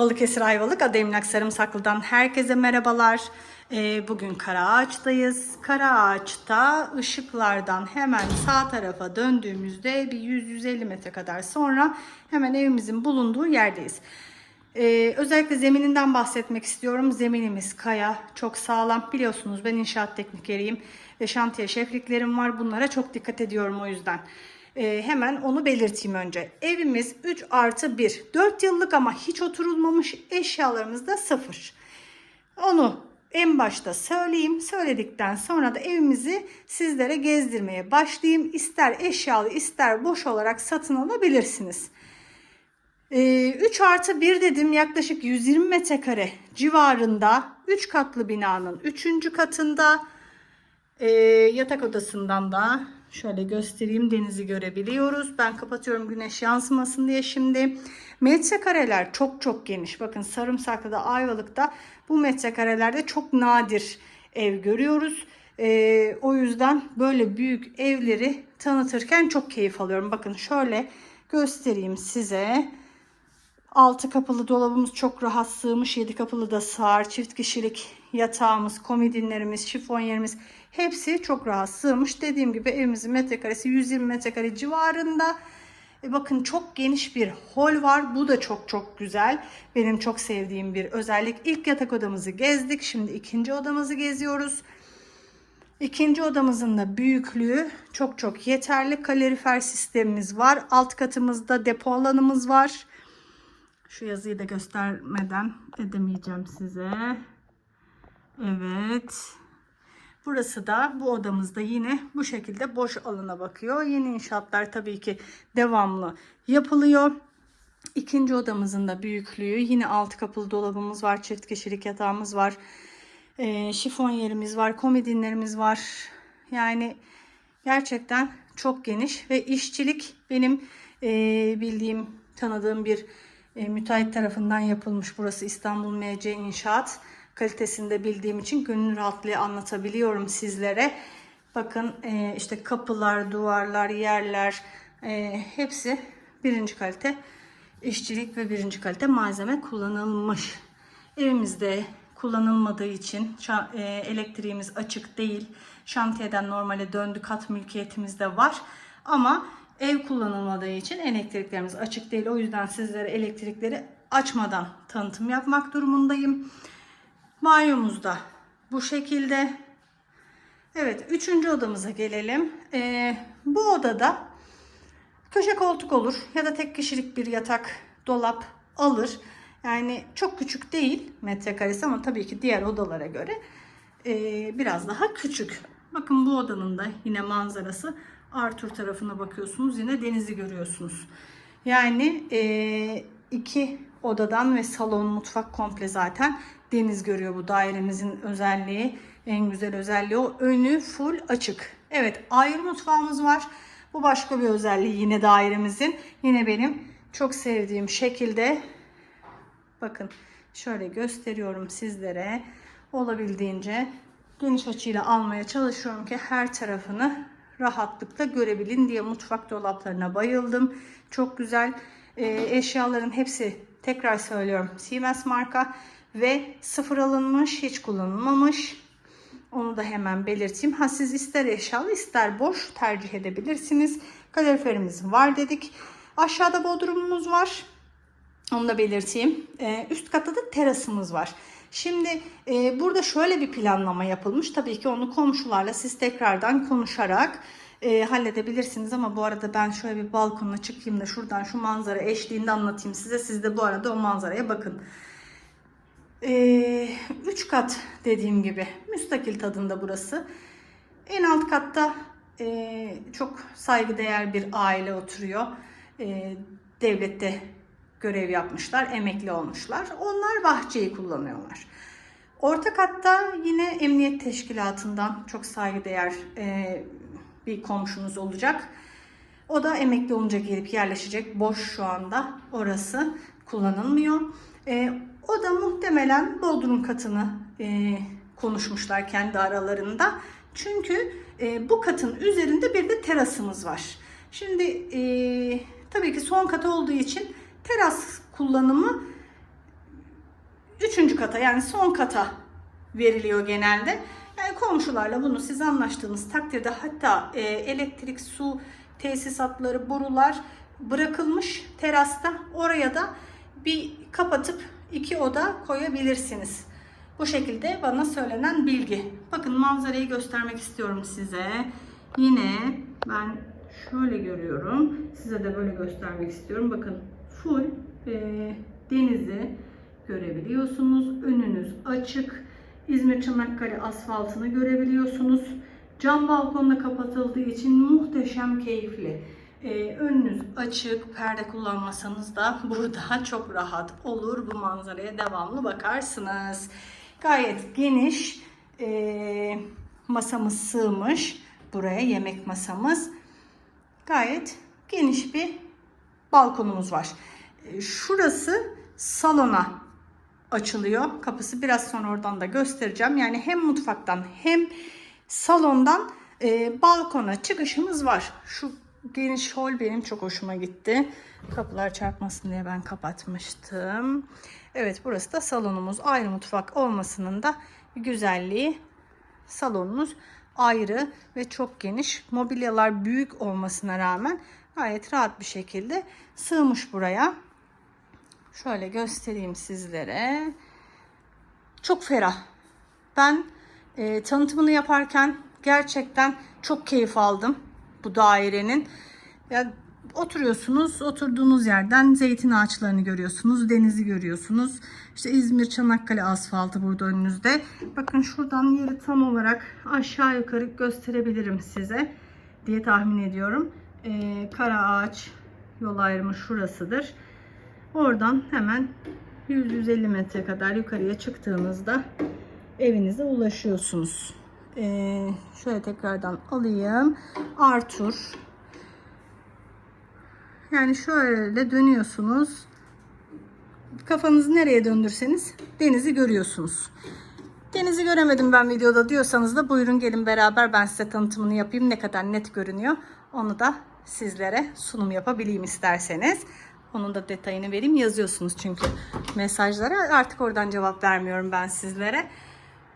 Balıkesir Ayvalık Ademlak Sarımsaklı'dan herkese merhabalar. Ee, bugün Karaağaç'tayız. Karaağaç'ta ışıklardan hemen sağ tarafa döndüğümüzde bir 100-150 metre kadar sonra hemen evimizin bulunduğu yerdeyiz. Ee, özellikle zemininden bahsetmek istiyorum. Zeminimiz kaya, çok sağlam. Biliyorsunuz ben inşaat teknikeriyim ve şantiye şefliklerim var. Bunlara çok dikkat ediyorum o yüzden. Ee, hemen onu belirteyim önce. Evimiz 3 artı 1. 4 yıllık ama hiç oturulmamış eşyalarımız da sıfır. Onu en başta söyleyeyim. Söyledikten sonra da evimizi sizlere gezdirmeye başlayayım. İster eşyalı ister boş olarak satın alabilirsiniz. 3 artı 1 dedim yaklaşık 120 metrekare civarında 3 katlı binanın 3. katında e, yatak odasından da şöyle göstereyim denizi görebiliyoruz. Ben kapatıyorum güneş yansımasın diye şimdi. Metrekareler çok çok geniş. Bakın Sarımsaklı'da Ayvalık'ta bu metrekarelerde çok nadir ev görüyoruz. E, o yüzden böyle büyük evleri tanıtırken çok keyif alıyorum. Bakın şöyle göstereyim size. Altı kapılı dolabımız çok rahat sığmış. Yedi kapılı da sığar. Çift kişilik yatağımız, komodinlerimiz, şifonyerimiz hepsi çok rahat sığmış. Dediğim gibi evimizin metrekaresi 120 metrekare civarında. E bakın çok geniş bir hol var. Bu da çok çok güzel. Benim çok sevdiğim bir özellik. İlk yatak odamızı gezdik. Şimdi ikinci odamızı geziyoruz. İkinci odamızın da büyüklüğü çok çok yeterli. Kalorifer sistemimiz var. Alt katımızda depo alanımız var. Şu yazıyı da göstermeden edemeyeceğim size. Evet. Burası da bu odamızda yine bu şekilde boş alana bakıyor. Yeni inşaatlar tabii ki devamlı yapılıyor. İkinci odamızın da büyüklüğü yine alt kapılı dolabımız var. Çift kişilik yatağımız var. E, şifon yerimiz var. Komodinlerimiz var. Yani gerçekten çok geniş ve işçilik benim e, bildiğim tanıdığım bir e, müteahhit tarafından yapılmış. Burası İstanbul MC İnşaat kalitesinde bildiğim için gönül rahatlığı anlatabiliyorum sizlere. Bakın e, işte kapılar, duvarlar, yerler e, hepsi birinci kalite işçilik ve birinci kalite malzeme kullanılmış. Evimizde kullanılmadığı için e, elektriğimiz açık değil. Şantiyeden normale döndü kat mülkiyetimiz de var. Ama ev kullanılmadığı için elektriklerimiz açık değil. O yüzden sizlere elektrikleri açmadan tanıtım yapmak durumundayım. Banyomuz da bu şekilde. Evet, üçüncü odamıza gelelim. Ee, bu odada köşe koltuk olur ya da tek kişilik bir yatak, dolap alır. Yani çok küçük değil metrekaresi ama tabii ki diğer odalara göre e, biraz daha küçük. Bakın bu odanın da yine manzarası Arthur tarafına bakıyorsunuz yine denizi görüyorsunuz. Yani e, iki odadan ve salon mutfak komple zaten deniz görüyor bu dairemizin özelliği. En güzel özelliği o önü full açık. Evet ayrı mutfağımız var. Bu başka bir özelliği yine dairemizin. Yine benim çok sevdiğim şekilde bakın şöyle gösteriyorum sizlere. Olabildiğince geniş açıyla almaya çalışıyorum ki her tarafını rahatlıkla görebilin diye mutfak dolaplarına bayıldım. Çok güzel. E, eşyaların hepsi tekrar söylüyorum Siemens marka ve sıfır alınmış, hiç kullanılmamış. Onu da hemen belirteyim. Ha siz ister eşyalı ister boş tercih edebilirsiniz. Kaloriferimiz var dedik. Aşağıda bodrumumuz var. Onu da belirteyim. Ee, üst katta da terasımız var. Şimdi e, burada şöyle bir planlama yapılmış. Tabii ki onu komşularla siz tekrardan konuşarak e, halledebilirsiniz. Ama bu arada ben şöyle bir balkonuna çıkayım da şuradan şu manzara eşliğinde anlatayım size. Siz de bu arada o manzaraya bakın. 3 e, kat dediğim gibi müstakil tadında burası. En alt katta e, çok saygıdeğer bir aile oturuyor. E, devlette görev yapmışlar, emekli olmuşlar. Onlar bahçeyi kullanıyorlar. Orta katta yine emniyet teşkilatından çok saygıdeğer e, bir komşunuz olacak. O da emekli olunca gelip yerleşecek. Boş şu anda orası kullanılmıyor. E, o da muhtemelen bodrum katını e, konuşmuşlar kendi aralarında. Çünkü e, bu katın üzerinde bir de terasımız var. Şimdi e, tabii ki son kat olduğu için teras kullanımı üçüncü kata yani son kata veriliyor genelde. Yani komşularla bunu siz anlaştığınız takdirde hatta e, elektrik, su tesisatları, borular bırakılmış terasta. Oraya da bir kapatıp iki oda koyabilirsiniz. Bu şekilde bana söylenen bilgi. Bakın manzarayı göstermek istiyorum size. Yine ben şöyle görüyorum. Size de böyle göstermek istiyorum. Bakın full e, denizi görebiliyorsunuz. Önünüz açık. İzmir Çanakkale asfaltını görebiliyorsunuz. Cam balkonla kapatıldığı için muhteşem keyifli. Ee, önünüz açık, perde kullanmasanız da burada çok rahat olur. Bu manzaraya devamlı bakarsınız. Gayet geniş ee, masamız sığmış. Buraya yemek masamız. Gayet geniş bir balkonumuz var. Ee, Şurası salona açılıyor. Kapısı biraz sonra oradan da göstereceğim. Yani hem mutfaktan hem salondan e, balkona çıkışımız var. Şu geniş hol benim çok hoşuma gitti. Kapılar çarpmasın diye ben kapatmıştım. Evet burası da salonumuz. Ayrı mutfak olmasının da güzelliği. Salonumuz ayrı ve çok geniş. Mobilyalar büyük olmasına rağmen gayet rahat bir şekilde sığmış buraya. Şöyle göstereyim sizlere. Çok ferah. Ben e, tanıtımını yaparken gerçekten çok keyif aldım bu dairenin. Ya oturuyorsunuz, oturduğunuz yerden zeytin ağaçlarını görüyorsunuz, denizi görüyorsunuz. İşte İzmir Çanakkale asfaltı burada önünüzde. Bakın şuradan yeri tam olarak aşağı yukarı gösterebilirim size diye tahmin ediyorum. E, kara ağaç yol ayrımı şurasıdır. Oradan hemen 100-150 metre kadar yukarıya çıktığınızda evinize ulaşıyorsunuz. Ee, şöyle tekrardan alayım. Arthur. Yani şöyle dönüyorsunuz. Kafanızı nereye döndürseniz denizi görüyorsunuz. Denizi göremedim ben videoda diyorsanız da buyurun gelin beraber ben size tanıtımını yapayım. Ne kadar net görünüyor onu da sizlere sunum yapabileyim isterseniz. Onun da detayını vereyim yazıyorsunuz çünkü mesajlara. Artık oradan cevap vermiyorum ben sizlere.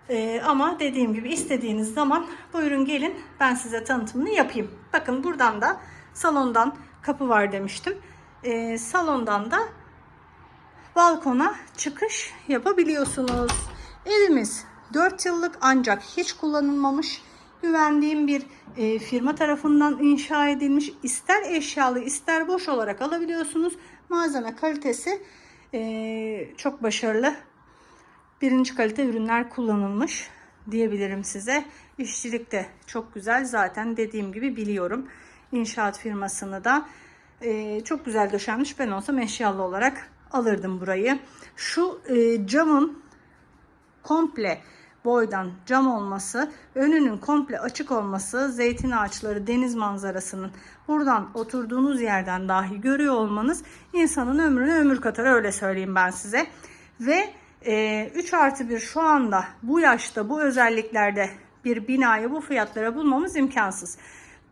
Ee, ama dediğim gibi istediğiniz zaman buyurun gelin ben size tanıtımını yapayım. Bakın buradan da salondan kapı var demiştim. Ee, salondan da balkona çıkış yapabiliyorsunuz. Evimiz 4 yıllık ancak hiç kullanılmamış güvendiğim bir e, firma tarafından inşa edilmiş. İster eşyalı ister boş olarak alabiliyorsunuz. Malzeme kalitesi e, çok başarılı. Birinci kalite ürünler kullanılmış diyebilirim size. İşçilik de çok güzel. Zaten dediğim gibi biliyorum. İnşaat firmasını da e, çok güzel döşenmiş. Ben olsam eşyalı olarak alırdım burayı. Şu e, camın komple boydan cam olması, önünün komple açık olması, zeytin ağaçları, deniz manzarasının buradan oturduğunuz yerden dahi görüyor olmanız insanın ömrüne ömür katar öyle söyleyeyim ben size. Ve e, 3 artı 1 şu anda bu yaşta bu özelliklerde bir binayı bu fiyatlara bulmamız imkansız.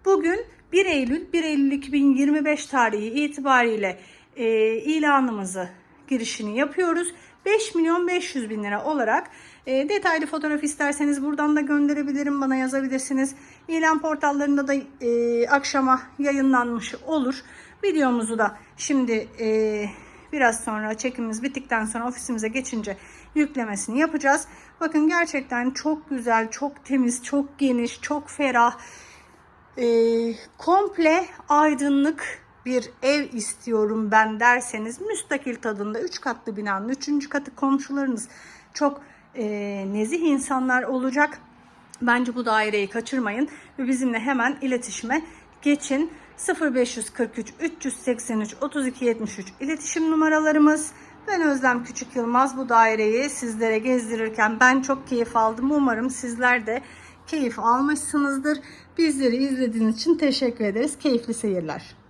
Bugün 1 Eylül 1 Eylül 2025 tarihi itibariyle e, ilanımızı girişini yapıyoruz. 5 milyon 500 bin lira olarak e, detaylı fotoğraf isterseniz buradan da gönderebilirim. Bana yazabilirsiniz. İlan portallarında da e, akşama yayınlanmış olur. Videomuzu da şimdi e, biraz sonra çekimimiz bittikten sonra ofisimize geçince yüklemesini yapacağız. Bakın gerçekten çok güzel, çok temiz, çok geniş, çok ferah. E, komple aydınlık bir ev istiyorum ben derseniz müstakil tadında 3 katlı binanın 3. katı komşularınız çok e, nezih insanlar olacak. Bence bu daireyi kaçırmayın ve bizimle hemen iletişime geçin. 0543 383 32 73 iletişim numaralarımız. Ben Özlem Küçük Yılmaz bu daireyi sizlere gezdirirken ben çok keyif aldım. Umarım sizler de keyif almışsınızdır. Bizleri izlediğiniz için teşekkür ederiz. Keyifli seyirler.